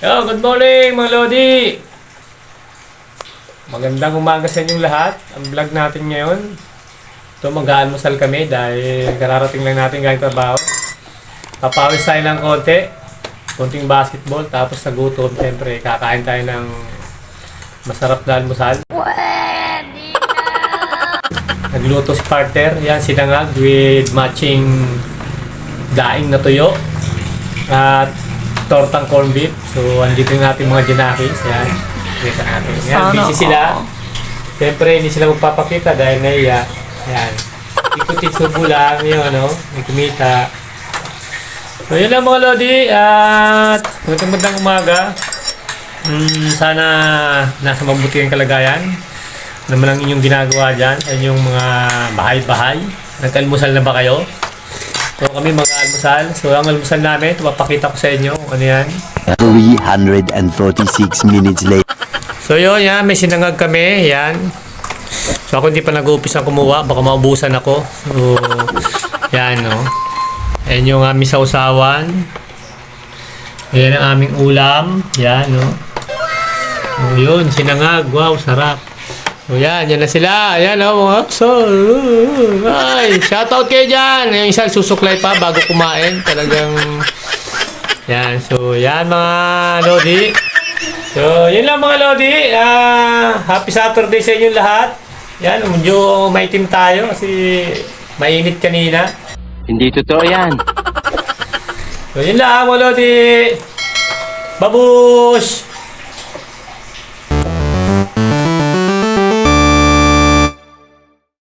Yo, good morning mga Lodi! Magandang umaga sa inyong lahat. Ang vlog natin ngayon. Ito, mag-aalmusal kami dahil kararating lang natin galing trabaho. Papawis tayo ng konti. Konting basketball. Tapos nagutom. Siyempre, kakain tayo ng masarap na almusal. Nagluto si partner. Yan, sinangag with matching daing na tuyo. At tortang corned beef. So, andito yung ating mga ginakis. Yan. Kita natin. Yan, Sana busy sila. all. Siyempre, hindi sila magpapakita dahil naiya. Yan. Ikutin subo lang yung ano, may kumita. So, yun lang mga Lodi. At magandang magandang umaga. Mm, sana nasa mabuti ang kalagayan. Ano man ang inyong ginagawa dyan sa inyong mga bahay-bahay. Nag-almusal na ba kayo? So kami mag-almusal. So ang almusal namin, papakita ko sa inyo kung ano yan. 346 minutes later. So yun, yan, may sinangag kami, yan. So ako hindi pa nag-uumpisa kumuha, baka maubusan ako. So, yan no. Yan yung aming sausawan. Yan ang aming ulam. Yan no. So yun, sinangag. Wow, sarap. So yan, yan na sila. Ayan o, mga so, Ay, shoutout kayo dyan. Yung isang susuklay pa bago kumain. Talagang, yan. So yan mga Lodi. So, yun lang mga Lodi. Ah, happy Saturday sa inyong lahat. Yan, medyo maitim tayo kasi mainit kanina. Hindi totoo yan. So, yun lang mga Lodi. Babush!